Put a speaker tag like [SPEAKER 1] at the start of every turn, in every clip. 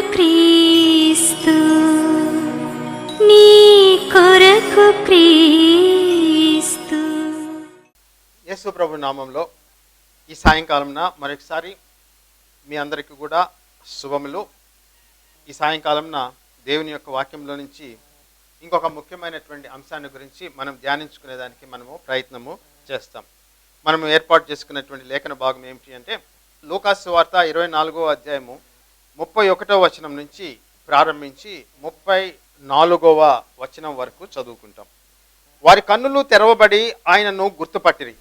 [SPEAKER 1] క్రీస్తు నీ కొరకు క్రీస్తు.
[SPEAKER 2] యేసు ప్రభు నామంలో ఈ సాయంకాలంన మరొకసారి మీ అందరికీ కూడా శుభములు. ఈ సాయంకాలంన దేవుని యొక్క వాక్యంలో నుంచి ఇంకొక ముఖ్యమైనటువంటి అంశాన్ని గురించి మనం ధ్యానించుకునేదానికి మనము ప్రయత్నము చేస్తాం. మనము ఏర్పాటు చేసుకున్నటువంటి లేఖన భాగం ఏమిటి అంటే లోకాసు వార్త ఇరవై నాలుగో అధ్యాయము ముప్పై ఒకటో వచనం నుంచి ప్రారంభించి ముప్పై నాలుగవ వచనం వరకు చదువుకుంటాం. వారి కన్నులు తెరవబడి ఆయనను గుర్తుపట్టిరి.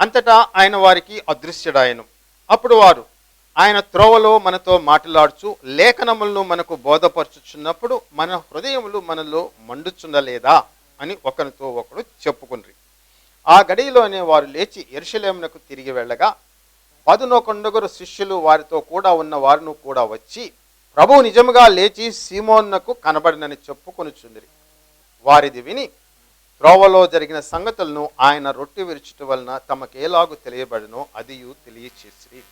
[SPEAKER 2] అంతటా ఆయన వారికి అదృశ్యుడాయను. అప్పుడు వారు ఆయన త్రోవలో మనతో మాట్లాడుచు లేఖనములను మనకు బోధపరచుచున్నప్పుడు మన హృదయములు మనలో మండుచుండలేదా అని ఒకరితో ఒకడు చెప్పుకుని ఆ గడిలోనే వారు లేచి ఎరుశలేమునకు తిరిగి వెళ్ళగా పదునొకొండుగురు శిష్యులు వారితో కూడా ఉన్న వారును కూడా వచ్చి ప్రభువు నిజముగా లేచి సీమోన్నకు కనబడినని చెప్పుకొనుచుందిరి. వారిది విని త్రోవలో జరిగిన సంగతులను ఆయన రొట్టె విరుచుట వలన తమకేలాగు తెలియబడినో అదియు తెలియచేసిరి.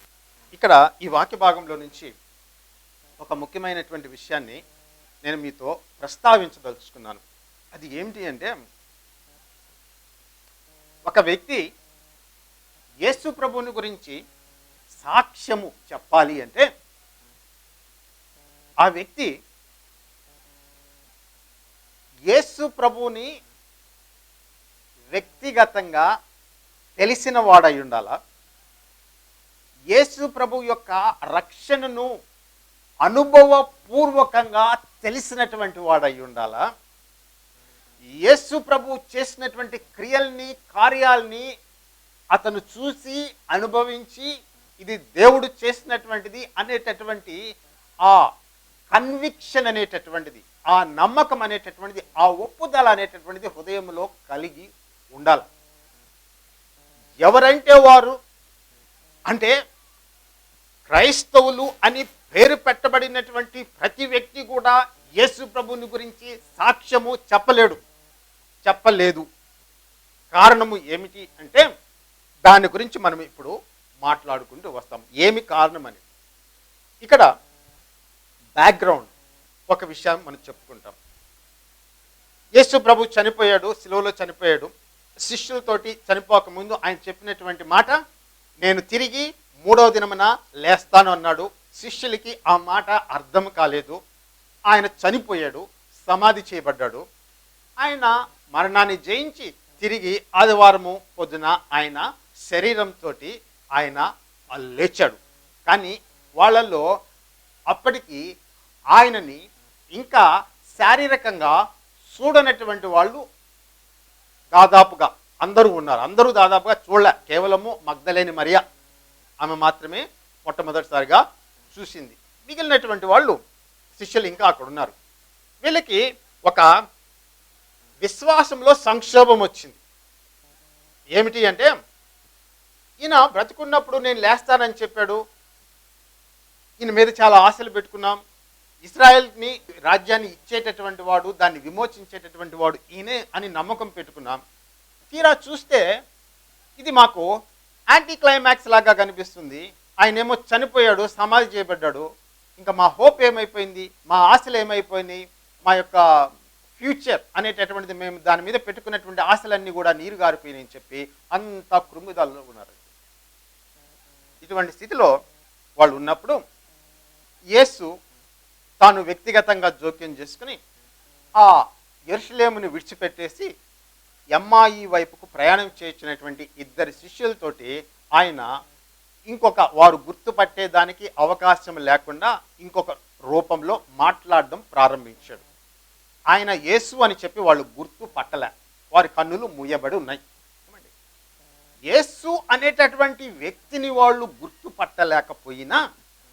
[SPEAKER 2] ఇక్కడ ఈ వాక్య భాగంలో నుంచి ఒక ముఖ్యమైనటువంటి విషయాన్ని నేను మీతో ప్రస్తావించదలుచుకున్నాను. అది ఏమిటి అంటే ఒక వ్యక్తి యేసు ప్రభువుని గురించి సాక్ష్యము చెప్పాలి అంటే ఆ వ్యక్తి యేసు ప్రభువుని వ్యక్తిగతంగా తెలిసిన వాడై ఉండాలా. యేసు ప్రభు యొక్క రక్షణను అనుభవపూర్వకంగా తెలిసినటువంటి వాడై ఉండాలా. యేసు ప్రభు చేసినటువంటి క్రియల్ని కార్యాల్ని అతను చూసి అనుభవించి ఇది దేవుడు చేసినటువంటిది అనేటటువంటి ఆ కన్విక్షన్ అనేటటువంటిది ఆ నమ్మకం అనేటటువంటిది ఆ ఒప్పుదల అనేటటువంటిది హృదయంలో కలిగి ఉండాలి. ఎవరంటే వారు? అంటే క్రైస్తవులు అని పేరు పెట్టబడినటువంటి ప్రతి వ్యక్తి కూడా యేసు ప్రభుని గురించి సాక్ష్యము చెప్పలేడు చెప్పలేదు. కారణము ఏమిటి అంటే దాని గురించి మనం ఇప్పుడు మాట్లాడుకుంటూ వస్తాం. ఏమి కారణం అని ఇక్కడ బ్యాక్గ్రౌండ్ ఒక విషయం మనం చెప్పుకుంటాం. యేసు ప్రభు చనిపోయాడు సిలువలో చనిపోయాడు. శిష్యులతోటి చనిపోక ముందు ఆయన చెప్పినటువంటి మాట నేను తిరిగి మూడవ దినమున లేస్తాను అన్నాడు. శిష్యులకి ఆ మాట అర్థం కాలేదు. ఆయన చనిపోయాడు సమాధి చేయబడ్డాడు. ఆయన మరణాన్ని జయించి తిరిగి ఆదివారము పొద్దున ఆయన శరీరంతో ఆయన లేచాడు. కానీ వాళ్ళల్లో అప్పటికి ఆయనని ఇంకా శారీరకంగా చూడనటువంటి వాళ్ళు దాదాపుగా అందరూ ఉన్నారు. అందరూ దాదాపుగా చూడలే. కేవలము మగ్ధలేని మరియా ఆమె మాత్రమే మొట్టమొదటిసారిగా చూసింది. మిగిలినటువంటి వాళ్ళు శిష్యులు ఇంకా అక్కడ ఉన్నారు. వీళ్ళకి ఒక విశ్వాసంలో సంక్షోభం వచ్చింది. ఏమిటి అంటే ఈయన బ్రతుకున్నప్పుడు నేను లేస్తానని చెప్పాడు. ఈయన మీద చాలా ఆశలు పెట్టుకున్నాం. ఇస్రాయల్ని రాజ్యాన్ని ఇచ్చేటటువంటి వాడు దాన్ని విమోచించేటటువంటి వాడు ఈయనే అని నమ్మకం పెట్టుకున్నాం. తీరా చూస్తే ఇది మాకు యాంటీ క్లైమాక్స్ లాగా కనిపిస్తుంది. ఆయన ఏమో చనిపోయాడు సమాధి చేయబడ్డాడు. ఇంకా మా హోప్ ఏమైపోయింది? మా ఆశలు ఏమైపోయినాయి? మా యొక్క ఫ్యూచర్ అనేటటువంటిది మేము దాని మీద పెట్టుకున్నటువంటి ఆశలన్నీ కూడా నీరు గారిపోయినాయని చెప్పి అంత కృంగుదలలో ఉన్నారు. ఇటువంటి స్థితిలో వాళ్ళు ఉన్నప్పుడు యేసు తాను వ్యక్తిగతంగా జోక్యం చేసుకుని ఆ ఎరుషలేముని విడిచిపెట్టేసి ఎమ్మాయి వైపుకు ప్రయాణం చేయించినటువంటి ఇద్దరి శిష్యులతోటి ఆయన ఇంకొక వారు గుర్తుపట్టేదానికి అవకాశం లేకుండా ఇంకొక రూపంలో మాట్లాడడం ప్రారంభించాడు. ఆయన యేసు అని చెప్పి వాళ్ళు గుర్తు పట్టలే వారి కన్నులు మూయబడి ఉన్నాయి. యేసు అనేటటువంటి వ్యక్తిని వాళ్ళు గుర్తుపట్టలేకపోయినా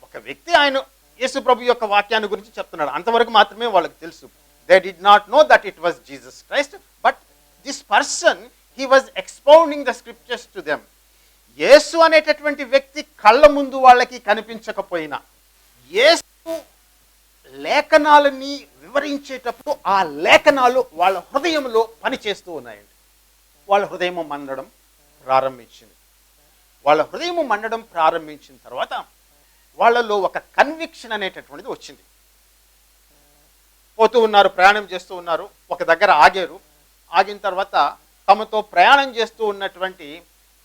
[SPEAKER 2] ఒక వ్యక్తి ఆయన యేసు ప్రభు యొక్క వాక్యాన్ని గురించి చెప్తున్నాడు. అంతవరకు మాత్రమే వాళ్ళకి తెలుసు. They did not know that it was Jesus Christ but this person he was expounding the scriptures to them Yesu అనేటటువంటి వ్యక్తి కళ్ళ ముందు వాళ్ళకి కనిపించకపోయినా యేసు లేఖనాలని వివరించేటప్పుడు ఆ లేఖనాలు వాళ్ళ హృదయంలో పనిచేస్తూ ఉన్నాయండి. వాళ్ళ హృదయం మండడం ప్రారంభించింది. వాళ్ళ హృదయం మండడం ప్రారంభించిన తర్వాత వాళ్ళలో ఒక కన్విక్షన్ అనేటటువంటిది వచ్చింది. పోతూ ఉన్నారు ప్రయాణం చేస్తూ ఉన్నారు ఒక దగ్గర ఆగారు. ఆగిన తర్వాత తమతో ప్రయాణం చేస్తూ ఉన్నటువంటి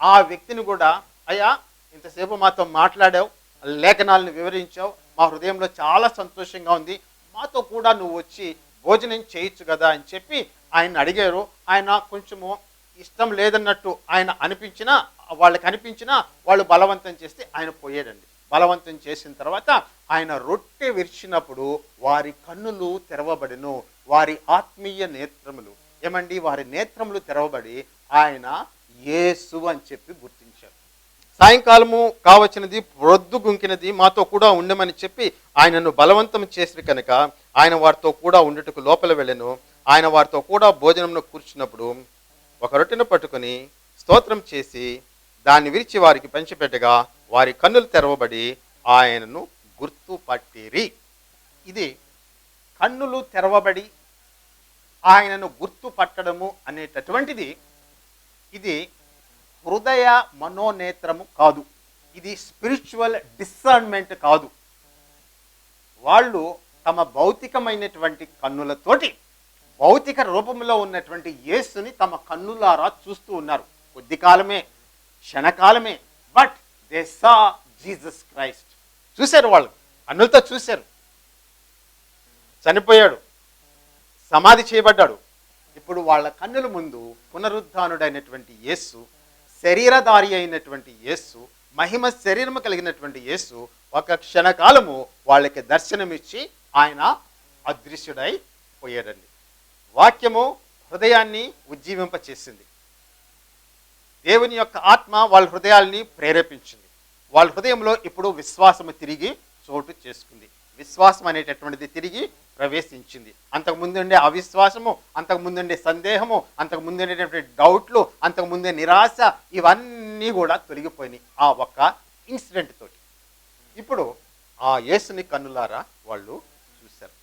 [SPEAKER 2] ఆ వ్యక్తిని కూడా అయ్యా ఇంతసేపు మాతో మాట్లాడావు లేఖనాలను వివరించావు మా హృదయంలో చాలా సంతోషంగా ఉంది మాతో కూడా నువ్వు వచ్చి భోజనం చేయొచ్చు కదా అని చెప్పి ఆయన అడిగారు. ఆయన కొంచెము ఇష్టం లేదన్నట్టు ఆయన అనిపించినా వాళ్ళకి అనిపించినా వాళ్ళు బలవంతం చేస్తే ఆయన పోయాడండి బలవంతం చేసిన తర్వాత ఆయన రొట్టె విరిచినప్పుడు వారి కన్నులు తెరవబడిను. వారి ఆత్మీయ నేత్రములు. ఏమండి? వారి నేత్రములు తెరవబడి ఆయన యేసు అని చెప్పి గుర్తించారు. సాయంకాలము కావచ్చినది ప్రొద్దు గుంకినది మాతో కూడా ఉండమని చెప్పి ఆయనను బలవంతం చేసి కనుక ఆయన వారితో కూడా ఉండటకు లోపల వెళ్ళను. ఆయన వారితో కూడా భోజనంలో కూర్చున్నప్పుడు ఒక రొట్టెను పట్టుకొని స్తోత్రం చేసి దాన్ని విరిచి వారికి పంచిపెట్టగా వారి కన్నులు తెరవబడి ఆయనను గుర్తుపట్టిరి. ఇది కన్నులు తెరవబడి ఆయనను గుర్తుపట్టడము అనేటటువంటిది ఇది హృదయ మనోనేత్రము కాదు. ఇది స్పిరిచువల్ డిసర్న్మెంట్ కాదు. వాళ్ళు తమ భౌతికమైనటువంటి కన్నులతోటి భౌతిక రూపంలో ఉన్నటువంటి యేసుని తమ కన్నులారా చూస్తూ ఉన్నారు. కొద్ది కాలమే క్షణకాలమే but they saw Jesus Christ. చూశారు వాళ్ళు కన్నులతో చూశారు. చనిపోయాడు సమాధి చేయబడ్డాడు. ఇప్పుడు వాళ్ళ కన్నుల ముందు పునరుద్ధానుడైనటువంటి యేసు శరీరధారి అయినటువంటి యేసు మహిమ శరీరము కలిగినటువంటి యేసు ఒక క్షణకాలము వాళ్ళకి దర్శనమిచ్చి ఆయన అదృశ్యుడై పోయాడండి. వాక్యము హృదయాన్ని ఉజ్జీవింపచేసింది. దేవుని యొక్క ఆత్మ వాళ్ళ హృదయాల్ని ప్రేరేపించింది. వాళ్ళ హృదయంలో ఇప్పుడు విశ్వాసము తిరిగి చోటు చేసుకుంది. విశ్వాసం అనేటటువంటిది తిరిగి ప్రవేశించింది. అంతకు ముందుండే అవిశ్వాసము అంతకు ముందుండే సందేహము అంతకు ముందుండేటటువంటి డౌట్లు అంతకు ముందే నిరాశ ఇవన్నీ కూడా తొలగిపోయినాయి ఆ ఒక్క ఇన్సిడెంట్ తోటి. ఇప్పుడు ఆ యేసుని కన్నులారా వాళ్ళు చూశారు.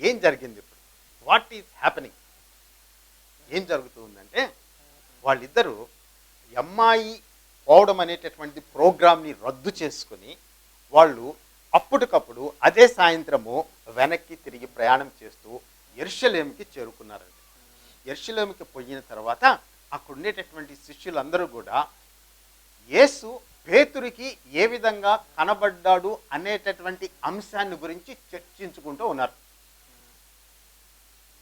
[SPEAKER 2] ఏం జరిగింది వాట్ ఈజ్ హ్యాపెనింగ్ ఏం జరుగుతుందంటే వాళ్ళిద్దరూ అమ్మాయి పోవడం అనేటటువంటి ప్రోగ్రామ్ని రద్దు చేసుకుని వాళ్ళు అప్పటికప్పుడు అదే సాయంత్రము వెనక్కి తిరిగి ప్రయాణం చేస్తూ ఎర్షలేమికి చేరుకున్నారండి ఎర్షలేమికి పోయిన తర్వాత అక్కడ ఉండేటటువంటి శిష్యులందరూ కూడా యేసు పేతురికి ఏ విధంగా కనబడ్డాడు అనేటటువంటి అంశాన్ని గురించి చర్చించుకుంటూ ఉన్నారు.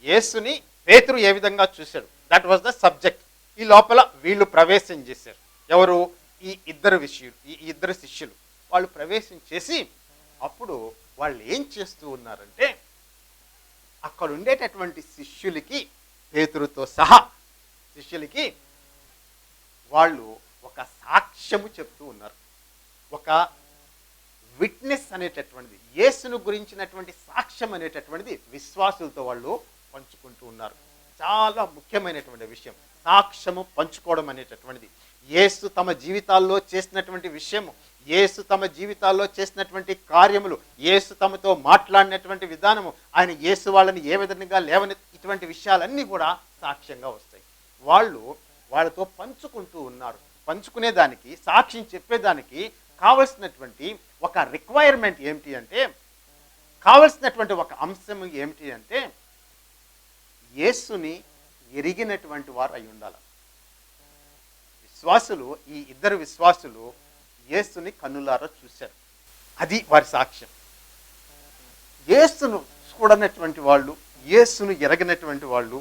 [SPEAKER 2] యేసుని పేతురు ఏ విధంగా చూశాడు? దట్ వాజ్ ద సబ్జెక్ట్ ఈ లోపల వీళ్ళు ప్రవేశం చేశారు. ఎవరు? ఈ ఇద్దరు విషయులు ఈ ఇద్దరు శిష్యులు. వాళ్ళు ప్రవేశం చేసి అప్పుడు వాళ్ళు ఏం చేస్తూ ఉన్నారంటే అక్కడ ఉండేటటువంటి శిష్యులకి పేతురుతో సహా శిష్యులకి వాళ్ళు ఒక సాక్ష్యము చెప్తూ ఉన్నారు. ఒక విట్నెస్ అనేటటువంటిది యేసును గురించినటువంటి సాక్ష్యం అనేటటువంటిది విశ్వాసులతో వాళ్ళు పంచుకుంటూ ఉన్నారు. చాలా ముఖ్యమైనటువంటి విషయం. సాక్ష్యము పంచుకోవడం అనేటటువంటిది. ఏసు తమ జీవితాల్లో చేసినటువంటి విషయము యేసు తమ జీవితాల్లో చేసినటువంటి కార్యములు ఏసు తమతో మాట్లాడినటువంటి విధానము ఆయన యేసు వాళ్ళని ఏ విధంగా లేవని ఇటువంటి విషయాలన్నీ కూడా సాక్ష్యంగా వస్తాయి. వాళ్ళు వాళ్ళతో పంచుకుంటూ ఉన్నారు. పంచుకునేదానికి సాక్ష్యం చెప్పేదానికి కావలసినటువంటి ఒక రిక్వైర్మెంట్ ఏమిటి అంటే కావలసినటువంటి ఒక అంశం ఏమిటి అంటే యేసుని ఎరిగినటువంటి వారు అయి ఉండాలి. విశ్వాసులు ఈ ఇద్దరు విశ్వాసులు యేసుని కన్నులారా చూశారు. అది వారి సాక్ష్యం. యేసును చూడనటువంటి వాళ్ళు యేసును ఎరగినటువంటి వాళ్ళు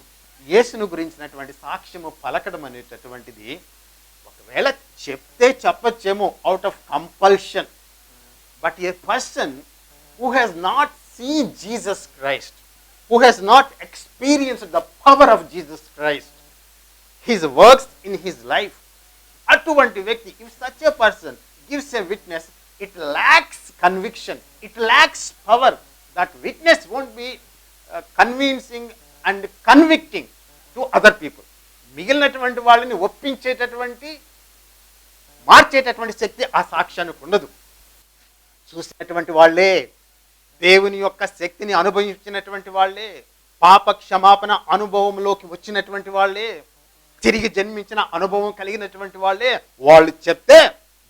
[SPEAKER 2] యేసును గురించినటువంటి సాక్ష్యము పలకడం అనేటటువంటిది ఒకవేళ చెప్తే చెప్పచ్చేమో out of compulsion but a person who has not seen Jesus Christ who has not experienced the power of Jesus Christ his works in his life అటువంటి వ్యక్తి if such a person gives a witness it lacks conviction it lacks power that witness won't be convincing and convicting to other people మిగిలినటువంటి వాళ్ళని ఒప్పించేటటువంటి మార్చేటటువంటి శక్తి ఆ సాక్ష్యానికి ఉండదు. చూసినటువంటి వాళ్ళే దేవుని యొక్క శక్తిని అనుభవించినటువంటి వాళ్ళే పాప క్షమాపణ అనుభవంలోకి వచ్చినటువంటి వాళ్ళే తిరిగి జన్మించిన అనుభవం కలిగినటువంటి వాళ్ళే వాళ్ళు చెప్తే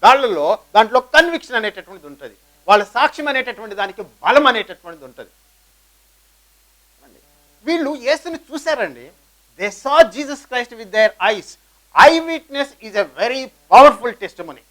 [SPEAKER 2] దాళ్ళలో దాంట్లో కన్విక్షన్ అనేటటువంటిది ఉంటుంది. వాళ్ళ సాక్ష్యం అనేటటువంటి దానికి బలం అనేటటువంటిది ఉంటుంది. వీళ్ళు యేసుని చూశారండి. They saw Jesus Christ with their eyes eye witness is a very powerful testimony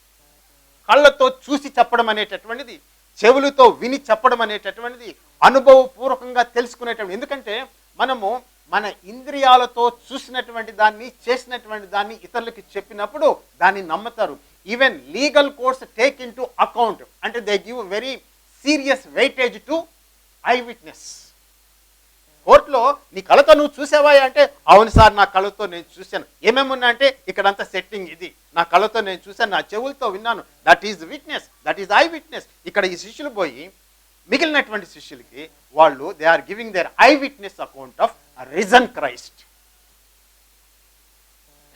[SPEAKER 2] కళ్ళతో చూసి చెప్పడం అనేటటువంటిది చెవులతో విని చెప్పడం అనేటటువంటిది అనుభవపూర్వకంగా తెలుసుకునేటువంటి ఎందుకంటే మనము మన ఇంద్రియాలతో చూసినటువంటి దాన్ని చేసినటువంటి దాన్ని ఇతరులకి చెప్పినప్పుడు దాన్ని నమ్ముతారు. Even legal courts take into account అంటే they give very serious weightage to eye witness కోర్టులో నీ కళతో నువ్వు చూసావా అంటే అవును సార్ నా కళతో నేను చూశాను. ఏమేమి ఉన్నా అంటే ఇక్కడంతా సెట్టింగ్ ఇది. నా కళ్ళతో నేను చూశాను నా చెవులతో విన్నాను. That is witness that is eye witness ఇక్కడ ఈ శిష్యులు పోయి మిగిలినటువంటి శిష్యులకి వాళ్ళు they are giving their eye witness account of risen Christ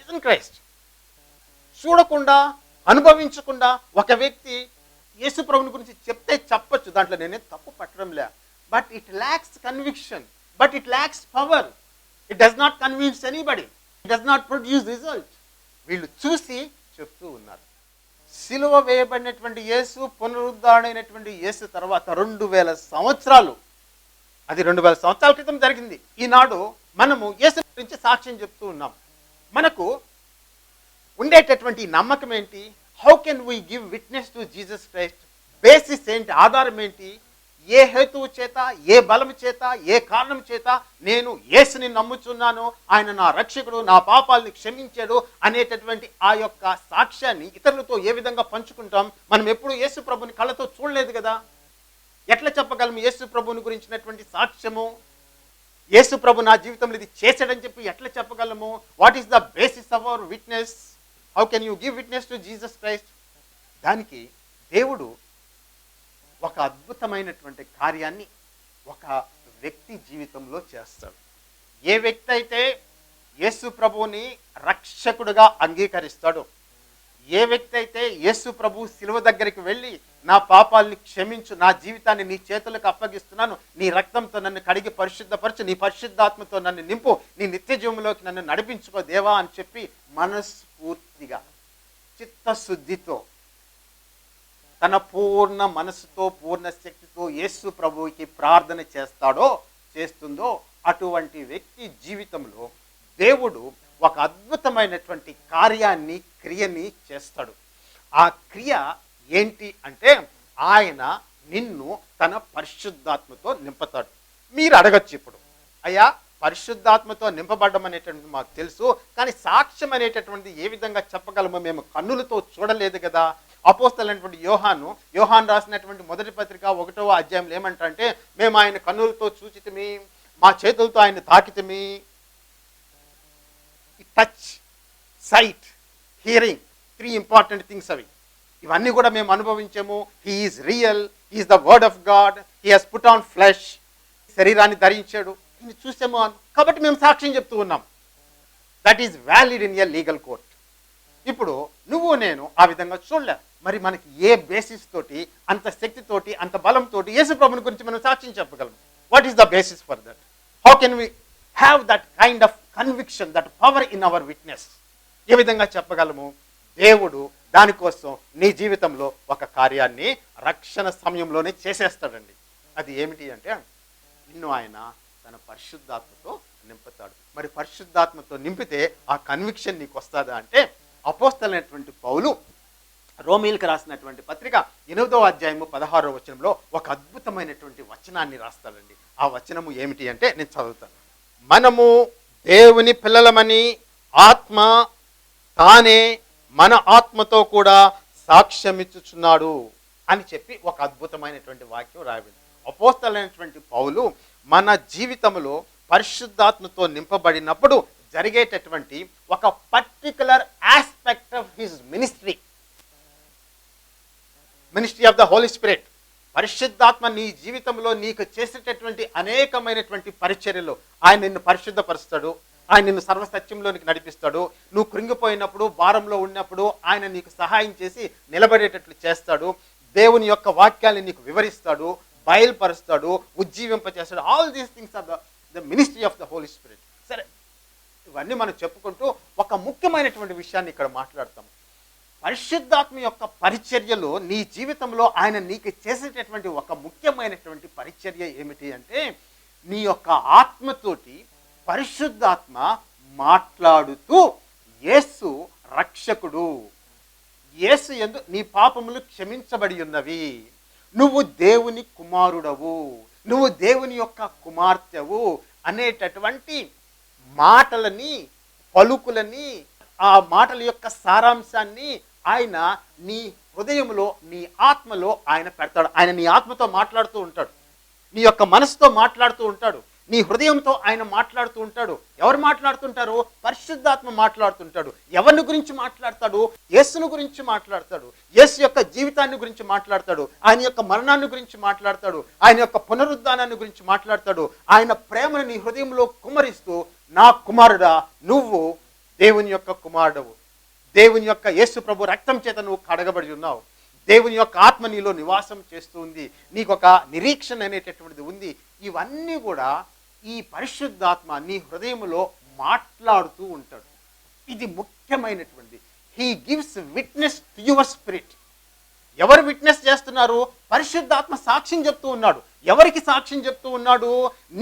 [SPEAKER 2] risen Christ చూడకుండా అనుభవించకుండా ఒక వ్యక్తి యేసు ప్రభుని గురించి చెప్తే చెప్పొచ్చు. దాంట్లో నేనే తప్పు పట్టడం లే. But it lacks conviction but it lacks power it does not convince anybody it does not produce result వీళ్ళు చూసి చెప్తూ ఉన్నారు. సిలువ వేయబడినటువంటి యేసు పునరుద్ధరణైనటువంటి యేసు తర్వాత రెండు వేల సంవత్సరాలు అది రెండు వేల సంవత్సరాల క్రితం జరిగింది. ఈనాడు మనము యేసు గురించి సాక్ష్యం చెప్తూ ఉన్నాం. మనకు ఉండేటటువంటి నమ్మకం ఏంటి? How can we give witness to Jesus Christ basis ఏంటి? ఆధారం ఏంటి? ఏ హేతువు చేత ఏ బలం చేత ఏ కారణం చేత నేను యేసుని నమ్ముచున్నాను ఆయన నా రక్షకుడు నా పాపాలని క్షమించాడు అనేటటువంటి ఆ యొక్క సాక్ష్యాన్ని ఇతరులతో ఏ విధంగా పంచుకుంటాం? మనం ఎప్పుడు యేసు ప్రభుని కళ్ళతో చూడలేదు కదా? ఎట్లా చెప్పగలం యేసు ప్రభుని గురించినటువంటి సాక్ష్యము? యేసు ప్రభు నా జీవితంలో ఇది చేశాడని చెప్పి ఎట్లా చెప్పగలము? What is the basis of our witness how can you give witness to Jesus Christ దానికి దేవుడు ఒక అద్భుతమైనటువంటి కార్యాన్ని ఒక వ్యక్తి జీవితంలో చేస్తాడు. ఏ వ్యక్తి అయితే యేసు ప్రభువుని రక్షకుడుగా అంగీకరిస్తాడో ఏ వ్యక్తి అయితే యేసు ప్రభు శిలువ దగ్గరికి వెళ్ళి నా పాపాలని క్షమించు నా జీవితాన్ని నీ చేతులకు అప్పగిస్తున్నాను నీ రక్తంతో నన్ను కడిగి పరిశుద్ధపరచు నీ పరిశుద్ధాత్మతో నన్ను నింపు నీ నిత్య జీవంలోకి నన్ను నడిపించుకో దేవా అని చెప్పి మనస్ఫూర్తిగా చిత్తశుద్ధితో తన పూర్ణ మనసుతో పూర్ణ శక్తితో యేసు ప్రభువుకి ప్రార్థన చేస్తాడో చేస్తుందో అటువంటి వ్యక్తి జీవితంలో దేవుడు ఒక అద్భుతమైనటువంటి కార్యాన్ని క్రియని చేస్తాడు. ఆ క్రియ ఏంటి అంటే ఆయన నిన్ను తన పరిశుద్ధాత్మతో నింపుతాడు. మీరు అడగచ్చు ఇప్పుడు. అయ్యా పరిశుద్ధాత్మతో నింపబడడం అనేటువంటి మాకు తెలుసు కానీ సాక్ష్యం అనేటటువంటిది ఏ విధంగా చెప్పగలమో మేము కన్నులతో చూడలేదు కదా. అపోస్తలైనటువంటి యోహాను యోహాన్ రాసినటువంటి మొదటి పత్రిక ఒకటవ అధ్యాయంలో ఏమంటారంటే మేము ఆయన కన్నులతో చూచితమి మా చేతులతో ఆయన తాకితమి. Touch sight hearing three important things అవి. ఇవన్నీ కూడా మేము అనుభవించాము. He's real he's the word of God he has put on flesh శరీరాన్ని ధరించాడు. ఇది చూసాము. కాబట్టి మేము సాక్ష్యం చెప్తూ ఉన్నాం. That is valid in a legal court ఇప్పుడు నువ్వు నేను ఆ విధంగా చూడలే. మరి మనకి ఏ బేసిస్ తోటి అంత శక్తితోటి అంత బలంతోటి యేసు ప్రభుని గురించి మనం సాక్ష్యం చెప్పగలం. What is the basis for that how can we have that kind of conviction that power in our witness ఏ విధంగా చెప్పగలము? దేవుడు దానికోసం నీ జీవితంలో ఒక కార్యాన్ని రక్షణ సమయంలోనే చేసేస్తాడండి. అది ఏమిటి అంటే నిన్ను ఆయన తన పరిశుద్ధాత్మతో నింపుతాడు. మరి పరిశుద్ధాత్మతో నింపితే ఆ కన్విక్షన్ నీకు వస్తుందా అంటే అపోస్తలైనటువంటి పౌలు రోమిల్కి రాసినటువంటి పత్రిక ఎనిమిదో అధ్యాయము పదహారో వచనంలో ఒక అద్భుతమైనటువంటి వచనాన్ని రాస్తాడండి. ఆ వచనము ఏమిటి అంటే నేను చదువుతాను. మనము దేవుని పిల్లలమని ఆత్మ తానే మన ఆత్మతో కూడా సాక్ష్యమిచ్చుచున్నాడు అని చెప్పి ఒక అద్భుతమైనటువంటి వాక్యం రాయబడింది. అపోస్తలైనటువంటి పౌలు మన జీవితంలో పరిశుద్ధాత్మతో నింపబడినప్పుడు జరిగేటటువంటి ఒక particular aspect of his ministry ministry of the Holy Spirit పరిశుద్ధాత్మ నీ జీవితంలో నీకు చేసేటటువంటి అనేకమైనటువంటి పరిచర్యలు. ఆయన నిన్ను పరిశుద్ధపరుస్తాడు. ఆయన నిన్ను సర్వసత్యంలోనికి నడిపిస్తాడు. నువ్వు కృంగిపోయినప్పుడు భారంలో ఉన్నప్పుడు ఆయన నీకు సహాయం చేసి నిలబడేటట్లు చేస్తాడు. దేవుని యొక్క వాక్యాన్ని నీకు వివరిస్తాడు. బయలుపరుస్తాడు. ఉజ్జీవింపచేస్తాడు. All these things are the the ministry of the Holy Spirit సరే ఇవన్నీ మనం చెప్పుకుంటూ ఒక ముఖ్యమైనటువంటి విషయాన్ని ఇక్కడ మాట్లాడతాం. పరిశుద్ధాత్మ యొక్క పరిచర్యలో నీ జీవితంలో ఆయన నీకు చేసేటటువంటి ఒక ముఖ్యమైనటువంటి పరిచర్య ఏమిటి అంటే నీ యొక్క ఆత్మతోటి పరిశుద్ధాత్మ మాట్లాడుతూ యేసు రక్షకుడు. యేసు ఎందు నీ పాపములు క్షమించబడి ఉన్నవి. నువ్వు దేవుని కుమారుడవు. నువ్వు దేవుని యొక్క కుమార్తెవు అనేటటువంటి మాటలని పలుకులని ఆ మాటల యొక్క సారాంశాన్ని ఆయన నీ హృదయంలో నీ ఆత్మలో ఆయన పెడతాడు. ఆయన నీ ఆత్మతో మాట్లాడుతూ ఉంటాడు. నీ యొక్క మనసుతో మాట్లాడుతూ ఉంటాడు. నీ హృదయంతో ఆయన మాట్లాడుతూ ఉంటాడు. ఎవరు మాట్లాడుతుంటారు? పరిశుద్ధాత్మ మాట్లాడుతుంటాడు. ఎవరిని గురించి మాట్లాడతాడు? యేసును గురించి మాట్లాడతాడు. యేసు యొక్క జీవితాన్ని గురించి మాట్లాడతాడు. ఆయన యొక్క మరణాన్ని గురించి మాట్లాడతాడు. ఆయన యొక్క పునరుద్ధానాన్ని గురించి మాట్లాడతాడు. ఆయన ప్రేమను నీ హృదయంలో కుమరిస్తూ నా కుమారుడా నువ్వు దేవుని యొక్క కుమారుడవు. దేవుని యొక్క యేసు ప్రభు రక్తం చేత నువ్వు కడగబడి ఉన్నావు. దేవుని యొక్క ఆత్మ నీలో నివాసం చేస్తూ ఉంది. నీకు ఒక నిరీక్షణ అనేటటువంటిది ఉంది. ఇవన్నీ కూడా ఈ పరిశుద్ధాత్మ నీ హృదయంలో మాట్లాడుతూ ఉంటాడు. ఇది ముఖ్యమైనటువంటిది. He gives witness to your spirit ఎవరు విట్నెస్ చేస్తున్నారు? పరిశుద్ధాత్మ సాక్ష్యం చెప్తూ ఉన్నాడు. ఎవరికి సాక్ష్యం చెప్తూ ఉన్నాడు?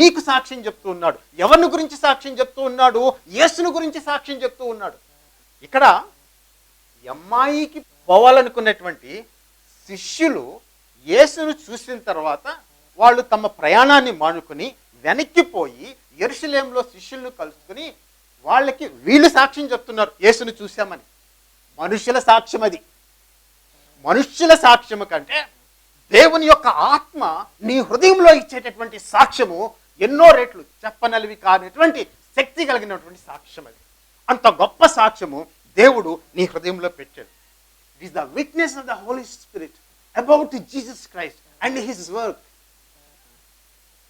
[SPEAKER 2] నీకు సాక్ష్యం చెప్తూ ఉన్నాడు. ఎవరిని గురించి సాక్ష్యం చెప్తూ ఉన్నాడు? యేసును గురించి సాక్ష్యం చెప్తూ ఉన్నాడు. ఇక్కడ అమ్మాయికి పోవాలనుకున్నటువంటి శిష్యులు యేసును చూసిన తర్వాత వాళ్ళు తమ ప్రయాణాన్ని మానుకొని వెనక్కిపోయి ఎరుసలేంలో శిష్యులను కలుసుకుని వాళ్ళకి వీళ్ళు సాక్ష్యం చెప్తున్నారు యేసును చూశామని. మనుషుల సాక్ష్యం అది. మనుష్యుల సాక్ష్యము కంటే దేవుని యొక్క ఆత్మ నీ హృదయంలో ఇచ్చేటటువంటి సాక్ష్యము ఎన్నో రెట్లు చెప్పనలివి కానిటువంటి శక్తి కలిగినటువంటి సాక్ష్యం అది. అంత గొప్ప సాక్ష్యము దేవుడు నీ హృదయంలో పెట్టాడు. It is the witness of the Holy Spirit about Jesus Christ and his work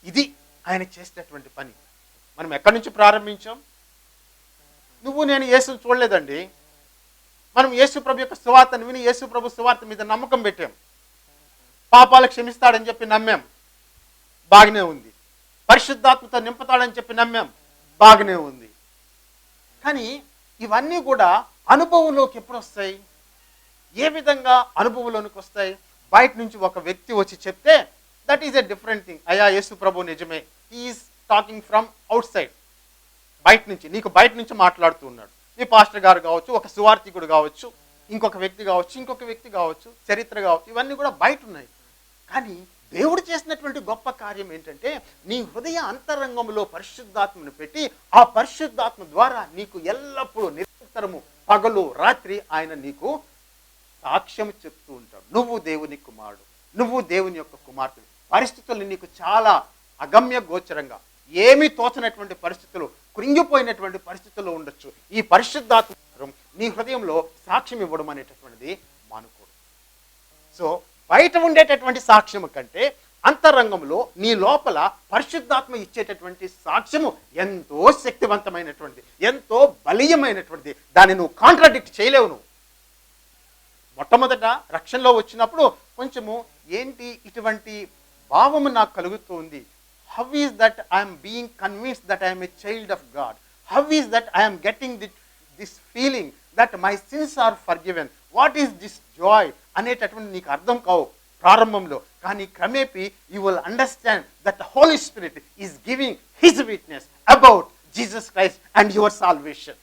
[SPEAKER 2] ఇది ఆయన చేసినటువంటి పని. మనం ఎక్కడి నుంచి ప్రారంభించాం? నువ్వు నేను యేసును చూడలేదండి. మనం యేసు ప్రభు యొక్క సువార్తను విని యేసు ప్రభు సువార్త మీద నమ్మకం పెట్టాం. పాపాలు క్షమిస్తాడని చెప్పి నమ్మాం. బాగానే ఉంది. పరిశుద్ధాత్మతో నింపుతాడని చెప్పి నమ్మాం. బాగానే ఉంది. కానీ ఇవన్నీ కూడా అనుభవంలోకి ఎప్పుడు వస్తాయి? ఏ విధంగా అనుభవంలోనికి వస్తాయి? బయట నుంచి ఒక వ్యక్తి వచ్చి చెప్తే that is a different thing అయా యేసు ప్రభు నిజమే. Is talking from outside బయట నుంచి నీకు బయట నుంచి మాట్లాడుతూ ఉన్నాడు. మీ పాస్టర్ గారు కావచ్చు ఒక సువార్థికుడు కావచ్చు ఇంకొక వ్యక్తి కావచ్చు ఇంకొక వ్యక్తి కావచ్చు చరిత్ర కావచ్చు ఇవన్నీ కూడా బయట ఉన్నాయి. కానీ దేవుడు చేసినటువంటి గొప్ప కార్యం ఏంటంటే నీ హృదయ అంతరంగంలో పరిశుద్ధాత్మను పెట్టి ఆ పరిశుద్ధాత్మ ద్వారా నీకు ఎల్లప్పుడూ నిరంతరము పగలు రాత్రి ఆయన నీకు సాక్ష్యం చెప్తూ ఉంటాడు. నువ్వు దేవుని కుమారుడు. నువ్వు దేవుని యొక్క కుమార్తె. పరిస్థితులు నీకు చాలా అగమ్య గోచరంగా. ఏమీ తోచనటువంటి పరిస్థితులు కృంగిపోయినటువంటి పరిస్థితుల్లో ఉండొచ్చు. ఈ పరిశుద్ధాత్మ నీ హృదయంలో సాక్ష్యం ఇవ్వడం అనేటటువంటిది మానుకోడు. సో బయట ఉండేటటువంటి సాక్ష్యము కంటే అంతరంగంలో నీ లోపల పరిశుద్ధాత్మ ఇచ్చేటటువంటి సాక్ష్యము ఎంతో శక్తివంతమైనటువంటిది ఎంతో బలీయమైనటువంటిది. దాన్ని నువ్వు కాంట్రాడిక్ట్ చేయలేవు నువ్వు. మొట్టమొదట రక్షణలో వచ్చినప్పుడు కొంచెము ఏంటి ఇటువంటి భావము నాకు కలుగుతూ ఉంది how is that I'm being convinced that I'm a child of God how is that I'm getting the this feeling that my sins are forgiven what is this joy అనేటటువంటి నీకు అర్థం కావు ప్రారంభంలో. కానీ క్రమేపీ you will understand that Holy Spirit is giving his witness about Jesus Christ and your salvation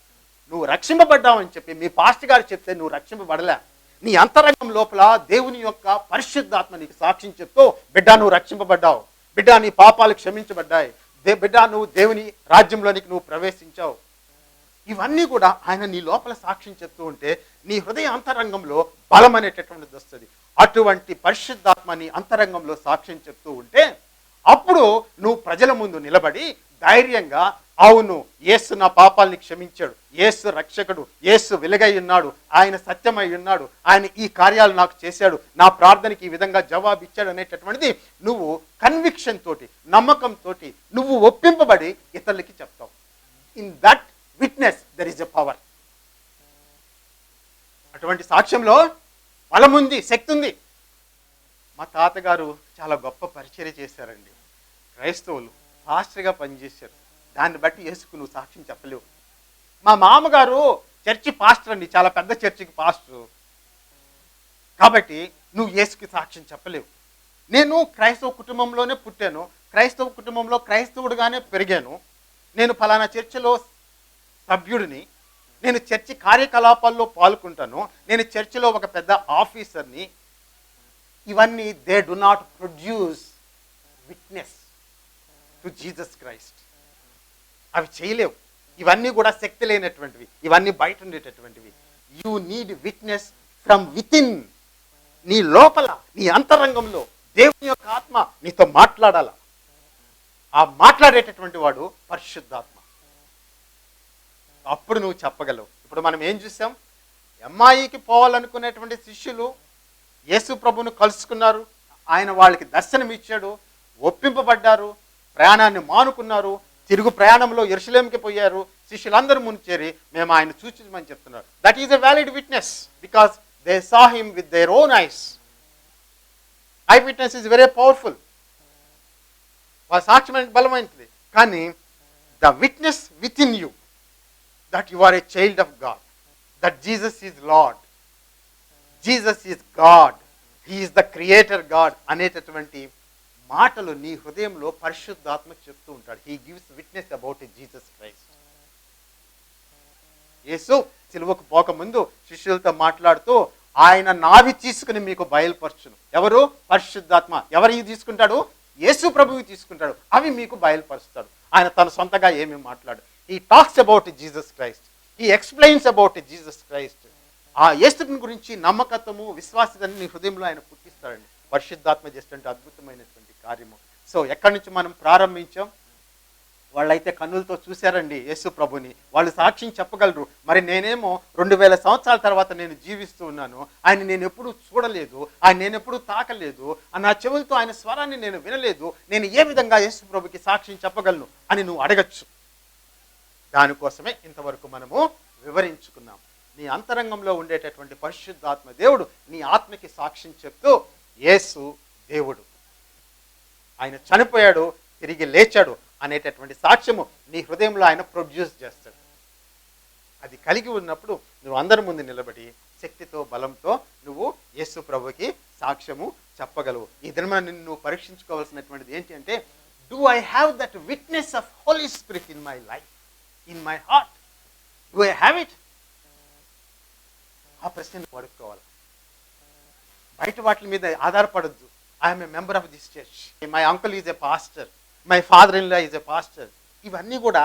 [SPEAKER 2] నువ్వు రక్షింపబడ్డావు అని చెప్పి మీ పాస్టర్ గారు చెప్తే నువ్వు రక్షింపబడలే. నీ అంతరంగం లోపల దేవుని యొక్క పరిశుద్ధాత్మ నీకు సాక్ష్యం చెప్తూ బిడ్డ నువ్వు రక్షింపబడ్డావు. బిడ్డ నీ పాపాలు క్షమించబడ్డాయి. దే బిడ్డ నువ్వు దేవుని రాజ్యంలోనికి నువ్వు ప్రవేశించావు. ఇవన్నీ కూడా ఆయన నీ లోపల సాక్ష్యం చెప్తూ ఉంటే నీ హృదయ అంతరంగంలో బలం అనేటటువంటిది వస్తుంది. అటువంటి పరిశుద్ధాత్మ నీ అంతరంగంలో సాక్ష్యం చెప్తూ ఉంటే అప్పుడు నువ్వు ప్రజల ముందు నిలబడి ధైర్యంగా అవును యేసు నా పాపాల్ని క్షమించాడు. యేసు రక్షకుడు యేసు వెలుగై ఉన్నాడు. ఆయన సత్యమై ఉన్నాడు. ఆయన ఈ కార్యాలు నాకు చేశాడు. నా ప్రార్థనకి ఈ విధంగా జవాబు ఇచ్చాడు అనేటటువంటిది నువ్వు కన్విక్షన్ తోటి నమ్మకంతో నువ్వు ఒప్పింపబడి ఇతరులకి చెప్తావు. In that witness there is a power అటువంటి సాక్ష్యంలో బలం ఉంది శక్తి ఉంది. మా తాతగారు చాలా గొప్ప పరిచర్య చేశారండి. క్రైస్తవులు ఫాస్ట్గా పనిచేశారు. దాన్ని బట్టి యేసుకు నువ్వు సాక్ష్యం చెప్పలేవు. మా మామగారు చర్చి పాస్టర్ అండి చాలా పెద్ద చర్చికి పాస్టర్. కాబట్టి నువ్వు యేసుకి సాక్ష్యం చెప్పలేవు. నేను క్రైస్తవ కుటుంబంలోనే పుట్టాను క్రైస్తవ కుటుంబంలో క్రైస్తవుడుగానే పెరిగాను. నేను ఫలానా చర్చిలో సభ్యుడిని నేను చర్చి కార్యకలాపాల్లో పాల్గొంటాను నేను చర్చిలో ఒక పెద్ద ఆఫీసర్ని. ఇవన్నీ they do not produce witness to Jesus Christ. అవి చేయలేవు. ఇవన్నీ కూడా శక్తి లేనటువంటివి. ఇవన్నీ బయట ఉండేటటువంటివి. You need witness from within నీ లోపల నీ అంతరంగంలో దేవుని యొక్క ఆత్మ నీతో మాట్లాడాల. ఆ మాట్లాడేటటువంటి వాడు పరిశుద్ధాత్మ. అప్పుడు నువ్వు చెప్పగలవు. ఇప్పుడు మనం ఏం చూసాం? ఎంఐకి పోవాలనుకునేటువంటి శిష్యులు యేసు ప్రభును కలుసుకున్నారు. ఆయన వాళ్ళకి దర్శనం ఇచ్చాడు ఒప్పింపబడ్డారు ప్రయాణాన్ని మానుకున్నారు. తిరుగు ప్రయాణంలో ఎరుసలేంకి పోయారు శిష్యులందరూ ముందు చేరి మేము ఆయన సూచించమని చెప్తున్నారు. That is a valid witness because they saw him with their own eyes eye witness is very powerful వాళ్ళ సాక్ష్యం బలమైనది. కానీ the witness within you that you are a child of God that Jesus is Lord Jesus is God he's the creator God అనేటటువంటి మాటలు నీ హృదయంలో పరిశుద్ధాత్మ చెప్తూ ఉంటాడు. He gives witness about Jesus Christ Yesu సిలువకు పోకముందు శిష్యులతో మాట్లాడుతూ ఆయన నావి తీసుకుని మీకు బయలుపరచును. ఎవరు? పరిశుద్ధాత్మ. ఎవరివి తీసుకుంటాడు? యేసు ప్రభువు తీసుకుంటాడు. అవి మీకు బయలుపరుస్తాడు. ఆయన తన సొంతగా ఏమి మాట్లాడు. He talks about Jesus Christ he explains about Jesus Christ ఆ యేసుని గురించి నమ్మకత్వము విశ్వాసతని నీ హృదయంలో ఆయన పుట్టిస్తాడండి. పరిశుద్ధాత్మ చేసినటువంటి అద్భుతమైనటువంటి కార్యము. సో ఎక్కడి నుంచి మనం ప్రారంభించాం? వాళ్ళైతే కన్నులతో చూశారండి యేసు ప్రభుని. వాళ్ళు సాక్ష్యం చెప్పగలరు. మరి నేనేమో రెండు వేల సంవత్సరాల తర్వాత నేను జీవిస్తూ ఉన్నాను. ఆయన నేను ఎప్పుడూ చూడలేదు. ఆయన నేను ఎప్పుడూ తాకలేదు. ఆ నా చెవులతో ఆయన స్వరాన్ని నేను వినలేదు. నేను ఏ విధంగా యేసు ప్రభుకి సాక్ష్యం చెప్పగలను అని నువ్వు అడగచ్చు. దానికోసమే ఇంతవరకు మనము వివరించుకున్నాం. నీ అంతరంగంలో ఉండేటటువంటి పరిశుద్ధాత్మ దేవుడు నీ ఆత్మకి సాక్ష్యం చెప్తూ యేసు దేవుడు. ఆయన చనిపోయాడు తిరిగి లేచాడు అనేటటువంటి సాక్ష్యము నీ హృదయంలో ఆయన ప్రొడ్యూస్ చేస్తాడు. అది కలిగి ఉన్నప్పుడు నువ్వు అందరి ముందు నిలబడి శక్తితో బలంతో నువ్వు యేసు ప్రభుకి సాక్ష్యము చెప్పగలవు. ఈ దినమున నిన్ను నువ్వు పరీక్షించుకోవాల్సినటువంటిది ఏంటి అంటే do I have that witness of Holy Spirit in my life in my heart do I have it ఆ ప్రశ్న నువ్వు అడుక్కోవాలి. బయట వాటి మీద ఆధారపడద్దు. I'm a member of this church my uncle is a pastor my father in law is a pastor ఇవన్నీ కూడా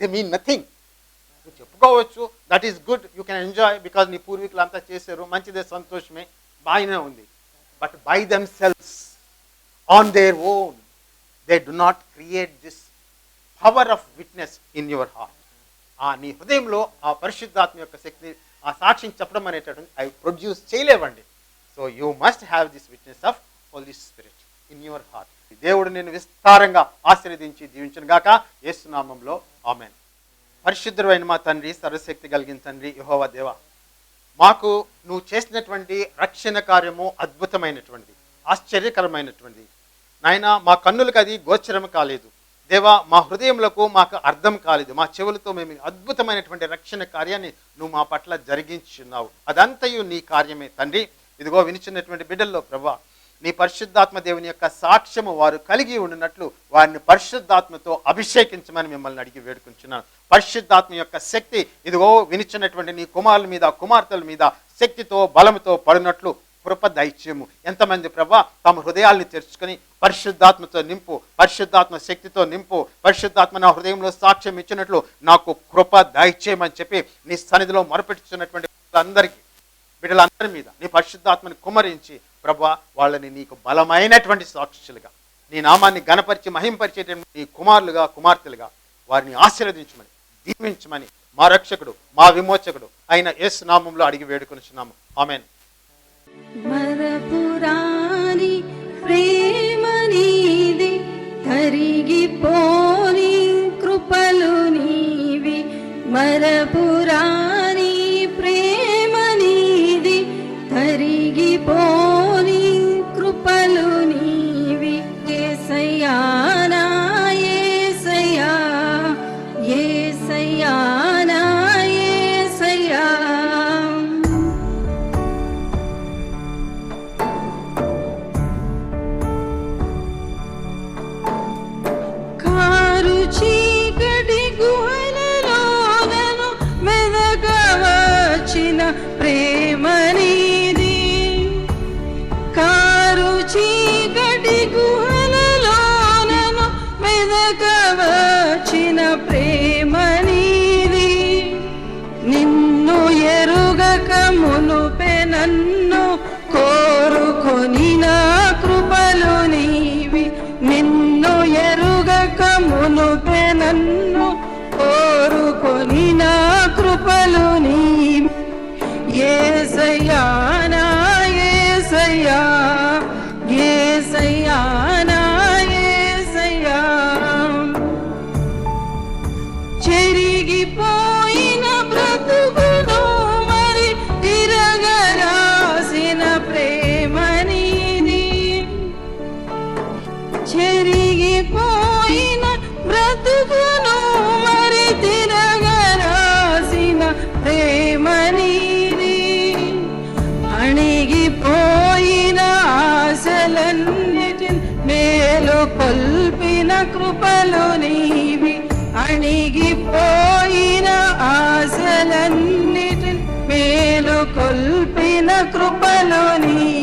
[SPEAKER 2] they mean nothing నువ్వు చెప్పుకోవచ్చు that is good you can enjoy because నీ పూర్వీకులు అంతా చేశారు మంచిదే సంతోషమే బాగానే ఉంది. But by themselves on their own they do not create this power of witness in your heart ఆ నీ హృదయంలో ఆ పరిశుద్ధాత్మ యొక్క శక్తి ఆ సాక్ష్యం చెప్పడం అనేటటువంటి అవి produce చేయలేవండి. So you must have this witness of holy spirit in your heart దేవుడు నేను విస్తారంగా ఆశీర్వదించి దీవించను గాక. యేసునామంలో ఆమెన్. పరిశుద్ధమైన మా తండ్రి సర్వశక్తి కలిగిన తండ్రి యహోవా దేవ. మాకు నువ్వు చేసినటువంటి రక్షణ కార్యము అద్భుతమైనటువంటిది ఆశ్చర్యకరమైనటువంటిది. నాయన మా కన్నులకు అది గోచరం కాలేదు. దేవా మా హృదయంలో మాకు అర్థం కాలేదు. మా చెవులతో మేము అద్భుతమైనటువంటి రక్షణ కార్యాన్ని నువ్వు మా పట్ల జరిగించున్నావు. అదంతయు నీ కార్యమే తండ్రి. ఇదిగో వినిచినటువంటి బిడ్డల్లో ప్రభా నీ పరిశుద్ధాత్మ దేవుని యొక్క సాక్ష్యము వారు కలిగి ఉండినట్లు వారిని పరిశుద్ధాత్మతో అభిషేకించమని మిమ్మల్ని అడిగి వేడుకుంటున్నాను పరిశుద్ధాత్మ యొక్క శక్తి ఇదిగో వినిచినటువంటి నీ కుమారుల మీద కుమార్తెల మీద శక్తితో బలముతో పడినట్లు కృప దైత్యము ఎంతమంది ప్రభా తమ హృదయాల్ని తెరుచుకొని పరిశుద్ధాత్మతో నింపు పరిశుద్ధాత్మ శక్తితో నింపు పరిశుద్ధాత్మ నా హృదయంలో సాక్ష్యం ఇచ్చినట్లు నాకు కృప దైత్యం అని చెప్పి నీ సన్నిధిలో మొరపెట్టుచున్నటువంటి అందరికీ బిడ్డలందరి మీద నీ పరిశుద్ధాత్మని కుమరించి ప్రభా వాళ్ళని నీకు బలమైనటువంటి సాక్షులుగా నీ నామాన్ని గణపరిచి మహింపరిచేటువంటి నీ కుమారులుగా కుమార్తెలుగా వారిని ఆశీర్వదించమని దీవించమని మా రక్షకుడు మా విమోచకుడు అయిన ఎస్ నామంలో అడిగి వేడుకొనిచున్నాము. ఆమెన్.
[SPEAKER 1] మరపురాని ప్రేమ కరిగిపోని కృపలు నీవి. మరపురా ఆశలు నీవి అణిగిపోయిన ఆశలన్నిటి మేలు కొల్పిన కృపలు నీవి.